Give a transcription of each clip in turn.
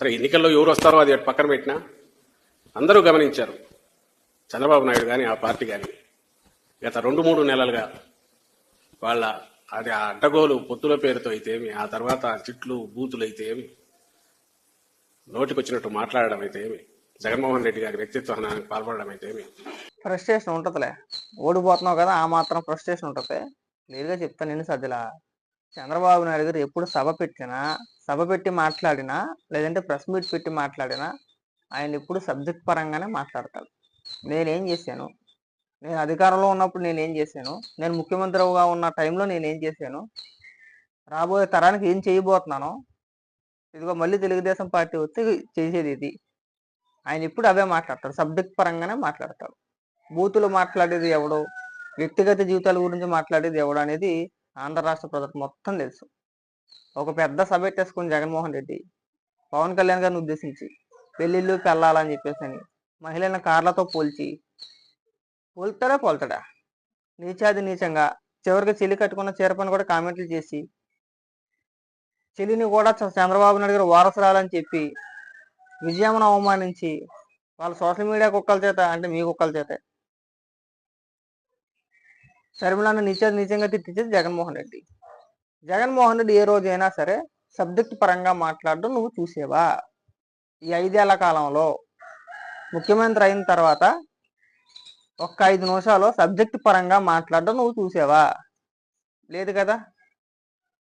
సరే ఎన్నికల్లో ఎవరు వస్తారో అది పక్కన పెట్టినా? అందరూ గమనించారు. చంద్రబాబు నాయుడు కానీ ఆ పార్టీ కానీ గత రెండు మూడు నెలలుగా వాళ్ళ అది ఆ అడ్డగోలు పొత్తుల పేరుతో అయితే ఏమి ఆ తర్వాత చిట్లు బూతులు అయితే ఏమి నోటికొచ్చినట్టు మాట్లాడడం అయితే ఏమి జగన్మోహన్ రెడ్డి గారి వ్యక్తిత్వ హనానికి పాల్పడడం అయితే ఏమి ఫ్రస్ట్రేషన్ ఉంటుందిలే. ఓడిపోతున్నావు కదా ఆ మాత్రం ఫ్రస్ట్రేషన్ ఉంటుంది. నేరుగా చెప్తాను నేను సజ్జలా. చంద్రబాబు నాయుడు గారు ఎప్పుడు సభ పెట్టినా సభ పెట్టి మాట్లాడినా లేదంటే ప్రెస్ మీట్ పెట్టి మాట్లాడినా ఆయన ఎప్పుడు సబ్జెక్ట్ పరంగానే మాట్లాడతాడు. నేనేం చేశాను? నేను అధికారంలో ఉన్నప్పుడు నేనేం చేశాను? నేను ముఖ్యమంత్రిగా ఉన్న టైంలో నేనేం చేశాను? రాబోయే తరానికి ఏం చేయబోతున్నాను? ఇదిగో మళ్ళీ తెలుగుదేశం పార్టీ వస్తే చేసేది ఇది. ఆయన ఇప్పుడు అవే మాట్లాడతాడు. సబ్జెక్ట్ పరంగానే మాట్లాడతాడు. బూతులు మాట్లాడేది ఎవడో? వ్యక్తిగత జీవితాల గురించి మాట్లాడేది ఎవడో అనేది ఆంధ్ర రాష్ట్ర ప్రజలకు మొత్తం తెలుసు. ఒక పెద్ద సభ పెట్టేసుకుని జగన్మోహన్ రెడ్డి పవన్ కళ్యాణ్ గారిని ఉద్దేశించి పెళ్ళిళ్ళు పెళ్ళాలని చెప్పేసి అని మహిళలను కార్లతో పోల్చి పోల్తాడా పోల్తాడా? నీచాది నీచంగా చివరికి చెలి కట్టుకున్న చీరపని కూడా కామెంట్లు చేసి చెలిని కూడా చ- చంద్రబాబు నాయుడు గారు వారసురాలని చెప్పి విజయమ్మను అవమానించి వాళ్ళ సోషల్ మీడియా కుక్కల చేత అంటే మీ కుక్కల చేత షర్మిలాను నిత్య నిజంగా తిట్టించేది జగన్మోహన్ రెడ్డి. జగన్మోహన్ రెడ్డి ఏ రోజైనా సరే సబ్జెక్ట్ పరంగా మాట్లాడడం నువ్వు చూసేవా? ఈ ఐదేళ్ళ కాలంలో ముఖ్యమంత్రి అయిన తర్వాత ఒక్క ఐదు నిమిషాలు సబ్జెక్ట్ పరంగా మాట్లాడడం నువ్వు చూసావా? లేదు కదా?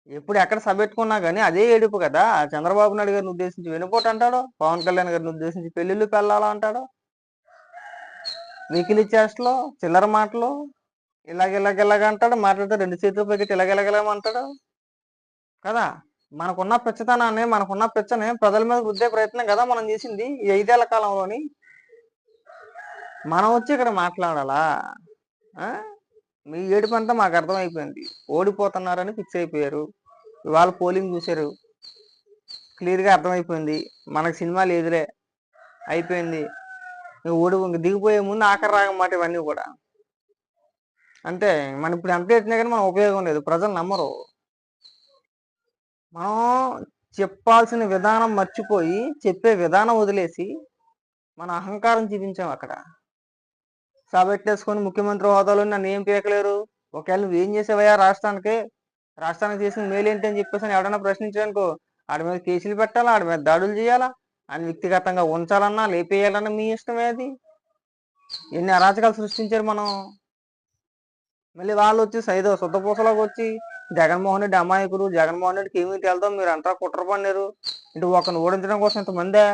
ఎప్పుడు ఎక్కడ సభ పెట్టుకున్నా కానీ అదే ఏడుపు కదా? చంద్రబాబు నాయుడు గారిని ఉద్దేశించి వెనుపోటు అంటాడు? పవన్ కళ్యాణ్ గారిని ఉద్దేశించి పెళ్ళిళ్ళు పెళ్ళాలా అంటాడు? వెకిలి చిల్లర మాటలు ఇలాగ ఇలాగ ఇలాగ అంటాడు మాట్లాడితే రెండు చేతులు పెట్టి ఇలాగ ఇలాగ అంటాడు. కదా? మనకున్న పిచ్చతనాన్ని మనకున్న పిచ్చని ప్రజల మీద వృద్ధే ప్రయత్నం కదా మనం చేసింది ఈ ఐదేళ్ళ కాలంలోని? మనం వచ్చి ఇక్కడ మాట్లాడాలా? మీ ఏడుపు అంతా మాకు అర్థమైపోయింది. ఓడిపోతున్నారని ఫిక్స్ అయిపోయారు. ఇవాళ పోలింగ్ చూశారు. క్లియర్గా అర్థమైపోయింది. మనకు సినిమా లేదులే. అయిపోయింది. ఓడి దిగిపోయే ముందు ఆఖరి రాగమాట ఇవన్నీ కూడా. అంతే మనం ఇప్పుడు ఎంత పెట్టినా కానీ మనం ఉపయోగం లేదు. ప్రజలు నమ్మరు. మనం చెప్పాల్సిన విధానం మర్చిపోయి చెప్పే విధానం వదిలేసి మన అహంకారం చూపించాం అక్కడ. సాబెట్టేసుకొని ముఖ్యమంత్రి హోదాలో నన్ను ఏం పీకలేరు? ఒకవేళ నువ్వు ఏం చేసావయ్యా రాష్ట్రానికి? రాష్ట్రానికి చేసిన మేలేంటి అని చెప్పేసి అని ఎవడన్నా ప్రశ్నించానుకో ఆడి మీద కేసులు పెట్టాలా? ఆడి మీద దాడులు చేయాలా? అని వ్యక్తిగతంగా ఉంచాలన్నా లేపేయాలన్నా మీ ఇష్టమే అది. ఎన్ని అరాచకాలు సృష్టించారు మనం? మళ్ళీ వాళ్ళు వచ్చి సైదో శుద్ధపూసలోకి వచ్చి జగన్మోహన్ రెడ్డి అమాయకుడు జగన్మోహన్ రెడ్డికి ఏమీ తెలుదో మీరు అంతా కుట్ర పన్నారు ఇటు ఒకరిని ఓడించడం కోసం ఇంతమందే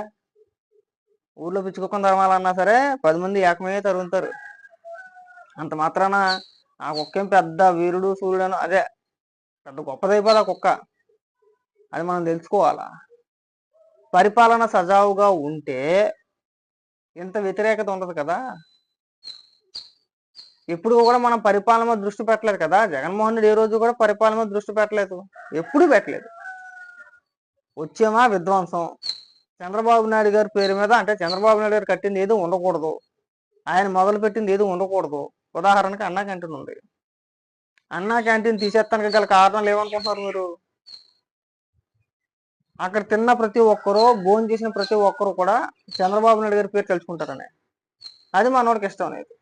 ఊర్లో పిచ్చుకోకుండా తరమాలన్నా సరే పది మంది ఏకమయ్యే తరుగుతారు అంత మాత్రాన ఆ కుక్కేం పెద్ద వీరుడు సూర్యుడు అదే పెద్ద గొప్పదైపోదు ఆ కుక్క. అది మనం తెలుసుకోవాలా? పరిపాలన సజావుగా ఉంటే ఇంత వ్యతిరేకత ఉండదు కదా? ఇప్పుడు కూడా మనం పరిపాలన దృష్టి పెట్టలేదు కదా. జగన్మోహన్ రెడ్డి ఏ రోజు కూడా పరిపాలన దృష్టి పెట్టలేదు. ఎప్పుడు పెట్టలేదు. వచ్చేమా విధ్వంసం. చంద్రబాబు నాయుడు గారి పేరు మీద అంటే చంద్రబాబు నాయుడు గారు కట్టింది ఏదో ఉండకూడదు. ఆయన మొదలు పెట్టింది ఏదో ఉండకూడదు. ఉదాహరణకి అన్నా క్యాంటీన్ ఉంది. అన్నా క్యాంటీన్ తీసేస్తానికి గల కారణాలు ఏమనుకుంటున్నారు మీరు? అక్కడ తిన్న ప్రతి ఒక్కరు భోజనం చేసిన ప్రతి ఒక్కరు కూడా చంద్రబాబు నాయుడు గారి పేరు తెలుసుకుంటారని అది మనోడికి ఇష్టం అనేది.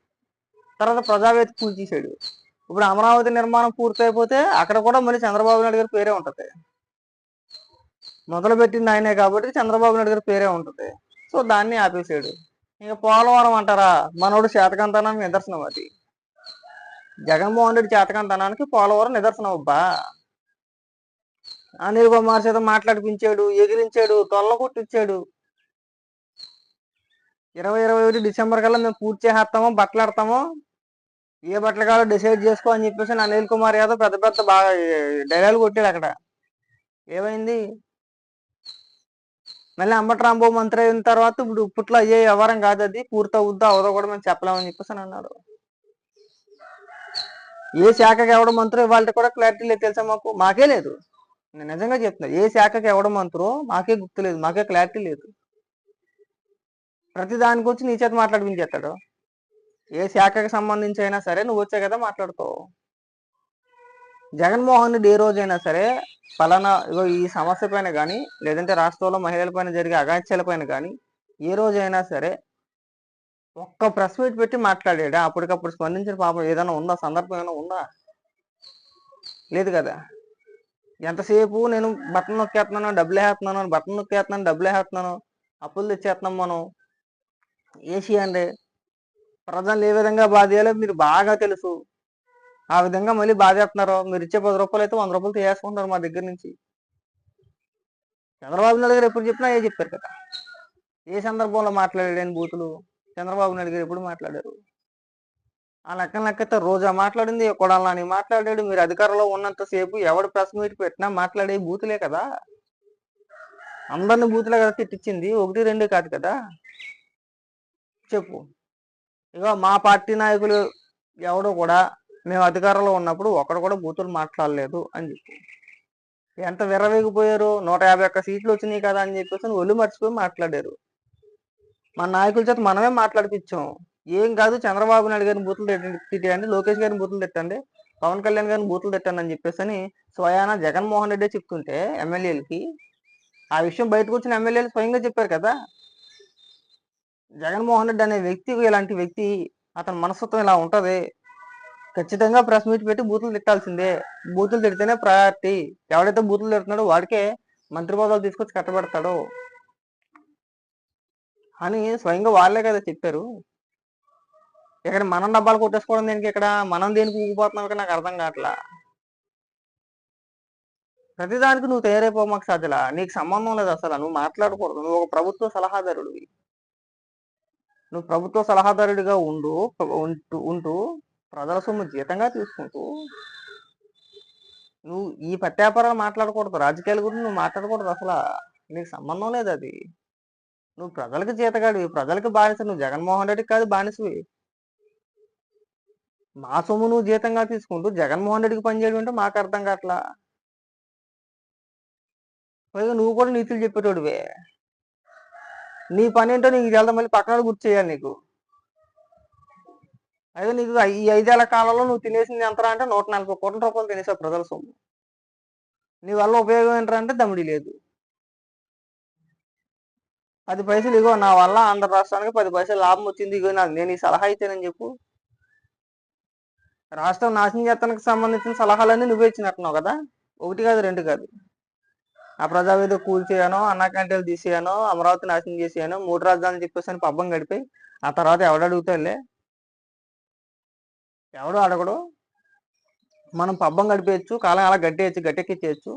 తర్వాత ప్రజావేత్త పూజ చేశాడు. ఇప్పుడు అమరావతి నిర్మాణం పూర్తయిపోతే అక్కడ కూడా మళ్ళీ చంద్రబాబు నాయుడు గారి పేరే ఉంటుంది. మొదలు పెట్టింది ఆయనే కాబట్టి చంద్రబాబు నాయుడు గారి పేరే ఉంటుంది. సో దాన్ని ఆపేసాడు ఇక పోలవరం అంటారా? మనోడు శాతకంతనం నిదర్శనం అది. జగన్మోహన్ రెడ్డి చేతకంతనానికి పోలవరం నిదర్శనం అబ్బా. అనిల్ కుమార్ చేత మాట్లాడిపించాడు ఎగిరించాడు తొల్ల కొట్టించాడు ఇరవై ఇరవై ఒకటి డిసెంబర్ కల్లా మేము పూర్తి చేసేస్తామో బట్టలు ఆడతామో ఏ బట్టలు కావాలో డిసైడ్ చేసుకో అని చెప్పేసి అనిల్ కుమార్ యాదవ్ పెద్ద పెద్ద బాగా డైలాగులు కొట్టాడు అక్కడ. ఏమైంది? మళ్ళీ అంబట్రాంబో మంత్రి అయిన తర్వాత ఇప్పుడు ఇప్పట్లో అయ్యే వ్యవహారం కాదు అది పూర్తి అవుద్దా అవదో కూడా మేము చెప్పలేమని చెప్పేసి అని అన్నాడు. ఏ శాఖకి ఎవడ మంత్రో ఇవాళ కూడా క్లారిటీ లేదు తెలుసా మాకు? మాకే లేదు. నేను నిజంగా చెప్తున్నా ఏ శాఖకి ఎవడ మంత్రో మాకే గుర్తు లేదు మాకే క్లారిటీ లేదు. ప్రతి దానికి వచ్చి నీ చేత మాట్లాడిపించేస్తాడు ఏ శాఖకి సంబంధించి అయినా సరే నువ్వు వచ్చే కదా మాట్లాడుతావు. జగన్మోహన్ రెడ్డి ఏ రోజైనా సరే ఫలానా ఇగో ఈ సమస్య పైన కానీ లేదంటే రాష్ట్రంలో మహిళల పైన జరిగే అగాత్యాల పైన కానీ ఏ రోజైనా సరే ఒక్క ప్రెస్ మీట్ పెట్టి మాట్లాడాడా? అప్పటికప్పుడు స్పందించిన పాపం ఏదైనా ఉందా? సందర్భం ఏమైనా ఉందా? లేదు కదా. ఎంతసేపు నేను బట్టన్ నొక్కేస్తున్నాను డబ్బులు వేస్తున్నాను బట్టన్ నొక్కేస్తున్నాను డబ్బులు వేస్తున్నాను అప్పులు తెచ్చేస్తున్నాం మనం. ఏసీ అండి ప్రజలు ఏ విధంగా బాధేయాలో మీరు బాగా తెలుసు. ఆ విధంగా మళ్ళీ బాధేస్తున్నారు మీరు ఇచ్చే పది రూపాయలు అయితే వంద రూపాయలు తీసుకుంటారు మా దగ్గర నుంచి. చంద్రబాబు నాయుడు గారు ఎప్పుడు చెప్పినా ఏ చెప్పారు కదా. ఏ సందర్భంలో మాట్లాడాడని బూతులు? చంద్రబాబు నాయుడు గారు ఎప్పుడు మాట్లాడారు? ఆ లెక్క లెక్కతో రోజా మాట్లాడింది కొడాలని మాట్లాడాడు. మీరు అధికారంలో ఉన్నంతసేపు ఎవడు ప్రెస్ మీట్ పెట్టినా మాట్లాడే బూతులే కదా. అందరిని బూతులే కదా తిట్టించింది ఒకటి రెండు కాదు కదా. చెప్పు. ఇక మా పార్టీ నాయకులు ఎవడో కూడా మేము అధికారంలో ఉన్నప్పుడు ఒకడు కూడా బూతులు మాట్లాడలేదు అని చెప్పి. ఎంత విర్రవేగిపోయారు? నూట యాభై ఒక్క సీట్లు వచ్చినాయి కదా అని చెప్పేసి ఒళ్ళు మర్చిపోయి మాట్లాడారు. మన నాయకుల చేత మనమే మాట్లాడిపించాం. ఏం కాదు చంద్రబాబు నాయుడు గారిని బూతులు తిట్టండి తిట్టండి లోకేష్ గారిని బూతులు తిట్టండి పవన్ కళ్యాణ్ గారిని బూతులు తిట్టండి అని చెప్పేసి అని స్వయాన జగన్మోహన్ రెడ్డి చెప్తుంటే ఎమ్మెల్యేలకి ఆ విషయం బయటకు వచ్చిన ఎమ్మెల్యేలు స్వయంగా చెప్పారు కదా జగన్మోహన్ రెడ్డి అనే వ్యక్తి ఇలాంటి వ్యక్తి అతని మనస్తత్వం ఇలా ఉంటది. ఖచ్చితంగా ప్రెస్ మీట్ పెట్టి బూతులు తిట్టాల్సిందే. బూతులు తిడితేనే ప్రయారిటీ. ఎవడైతే బూతులు తిడుతున్నాడో వాడికే మంత్రి పదవులు తీసుకొచ్చి కట్టబెడతాడు అని స్వయంగా వాళ్ళే కదా చెప్పారు. ఇక్కడ మనం డబ్బాలు కొట్టేసుకోవడం దేనికి ఇక్కడ? మనం దేనికి ఊగిపోతున్నాం ఇక్కడ? నాకు అర్థం కావట్లా. ప్రతిదానికి నువ్వు తయారైపో మాకు సాధ్యలా. నీకు సంబంధం లేదు అసలు. నువ్వు మాట్లాడకూడదు. నువ్వు ఒక ప్రభుత్వ సలహాదారుడివి. నువ్వు ప్రభుత్వ సలహాదారుడిగా ఉండు ఉంటూ ఉంటూ ప్రజల సొమ్ము జీతంగా తీసుకుంటూ నువ్వు ఈ పత్యాపారాలు మాట్లాడకూడదు రాజకీయాల గురించి నువ్వు మాట్లాడకూడదు అసలు. నీకు సంబంధం లేదు అది. నువ్వు ప్రజలకు జీతగాడివి ప్రజలకు బానిస నువ్వు జగన్మోహన్ రెడ్డికి కాదు బానిసవి. మా సొమ్ము నువ్వు జీతంగా తీసుకుంటూ జగన్మోహన్ రెడ్డికి పనిచేయడం అంటే మాకు అర్థం కావట్లా. పైగా నువ్వు కూడా నీతులు చెప్పేటోడివే. నీ పని ఏంటో నీకు వెళ్దాం మళ్ళీ పక్కన గుర్తు చేయాలి నీకు. అయితే నీకు ఈ ఐదేళ్ళ కాలంలో నువ్వు తినేసింది ఎంతరా అంటే నూట నలభై కోట్ల రూపాయలు తినేసావు ప్రజల సొమ్ము. నీ వల్ల ఉపయోగం ఏంటరా అంటే లేదు. పది పైసలు ఇగో నా వల్ల ఆంధ్ర రాష్ట్రానికి పది పైసలు లాభం వచ్చింది. ఇగో నాకు నేను ఈ సలహా ఇచ్చానని చెప్పు. రాష్ట్రం నాశనం చేస్తానికి సంబంధించిన సలహాలన్నీ నువ్వే ఇచ్చినట్టున్నావు కదా? ఒకటి కాదు రెండు కాదు. ఆ ప్రజావేద కూల్చేయను అన్నా తీసేయను తీసేయనో అమరావతి నాశనం చేసేయను మూడు రాజధానులు చెప్పేసి అని పబ్బం గడిపి ఆ తర్వాత ఎవడు అడుగుతాలే ఎవడు అడగడు? మనం పబ్బం గడిపేయచ్చు కాలం అలా గట్టేయచ్చు గట్టెక్కిచ్చేయచ్చు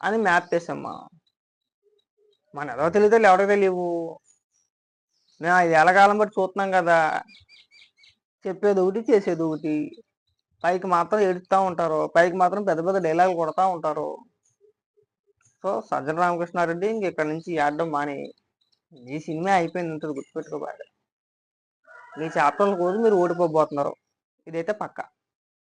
అని మ్యాప్ చేసామ్మా మన ఏదో తెలియదు ఎవరికి తెలియవు. మేము ఐదు ఏళ్ళ కాలం బట్టి చూస్తున్నాం కదా. చెప్పేది ఒకటి చేసేది ఒకటి. పైకి మాత్రం ఏడుస్తూ ఉంటారు. పైకి మాత్రం పెద్ద పెద్ద డైలాగులు కొడతా ఉంటారు. సో సజ్జన రామకృష్ణారెడ్డి ఇంక ఇక్కడ నుంచి ఆడడం మానే. ఈ సినిమా అయిపోయింది ఉంటుంది గుర్తుపెట్టుకోబాగా మీ చాప్టర్లు కూడా మీరు ఓడిపోబోతున్నారు. ఇదైతే పక్కా.